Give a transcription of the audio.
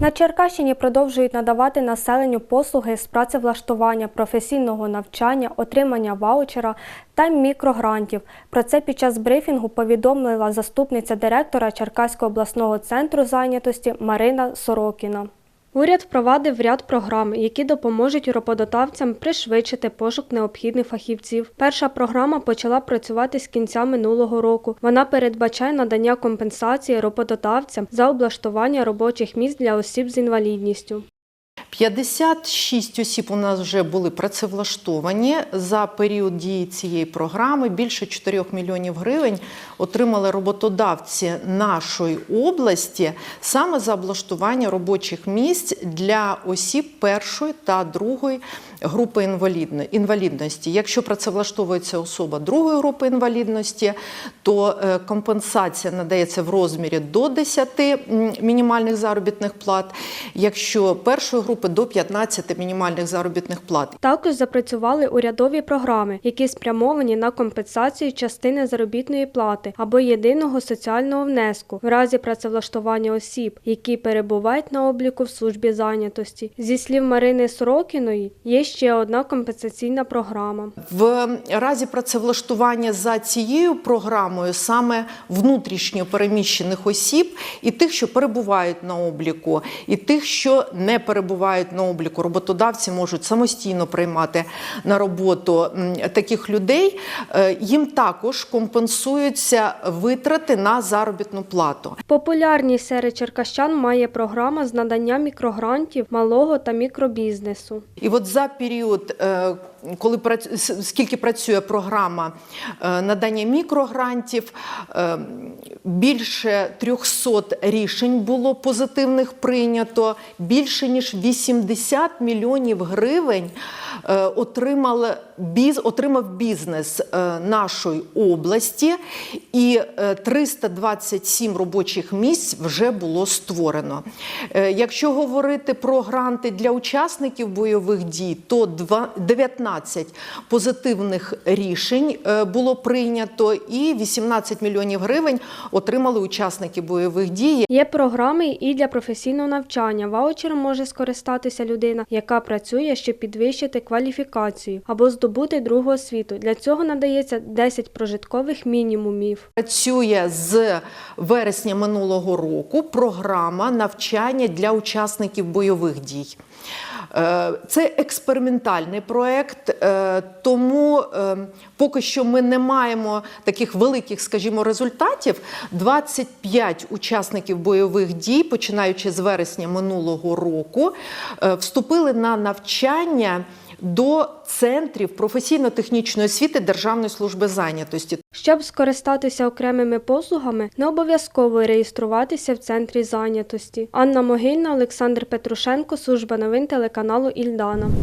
На Черкащині продовжують надавати населенню послуги з працевлаштування, професійного навчання, отримання ваучера та мікрогрантів. Про це під час брифінгу повідомила заступниця директора Черкаського обласного центру зайнятості Марина Сорокіна. Уряд впровадив ряд програм, які допоможуть роботодавцям пришвидшити пошук необхідних фахівців. Перша програма почала працювати з кінця минулого року. Вона передбачає надання компенсації роботодавцям за облаштування робочих місць для осіб з інвалідністю. 56 осіб у нас вже були працевлаштовані за період дії цієї програми. Більше 4 мільйонів гривень отримали роботодавці нашої області саме за облаштування робочих місць для осіб першої та другої групи інвалідності. Якщо працевлаштовується особа другої групи інвалідності, то е, компенсація надається в розмірі до 10 мінімальних заробітних плат. Якщо першої групи до 15 мінімальних заробітних плат. Також запрацювали урядові програми, які спрямовані на компенсацію частини заробітної плати або єдиного соціального внеску в разі працевлаштування осіб, які перебувають на обліку в службі зайнятості. Зі слів Марини Сорокіної, є ще одна компенсаційна програма. В разі працевлаштування за цією програмою саме внутрішньо переміщених осіб і тих, що перебувають на обліку, і тих, що не перебувають на обліку, роботодавці можуть самостійно приймати на роботу таких людей. Е, Їм також компенсуються витрати на заробітну плату. Популярність серед черкащан має програма з надання мікрогрантів малого та мікробізнесу. І от за період, е, коли скільки працює програма е, надання мікрогрантів, більше 300 рішень було позитивних прийнято, більше ніж 80 мільйонів гривень е, біз, отримав бізнес е, нашої області, і е, 327 робочих місць вже було створено. Е, Якщо говорити про гранти для учасників бойових дій, то 19 позитивних рішень е, було прийнято, і 18 мільйонів гривень отримали учасники бойових дій. Є програми і для професійного навчання. Ваучером може скористатися людина, яка працює, щоб підвищити кваліфікацію або здобути другу освіту. Для цього надається 10 прожиткових мінімумів. Працює з вересня минулого року програма навчання для учасників бойових дій. Е, Це експериментальний проект, е, тому е, поки що ми не маємо таких великих, скажімо, результатів. 25 учасників бойових дій, починаючи з вересня минулого року, вступили на навчання до центрів професійно-технічної освіти Державної служби зайнятості. Щоб скористатися окремими послугами, не обов'язково реєструватися в центрі зайнятості. Анна Могильна, Олександр Петрушенко, служба новин телеканалу Ільдана.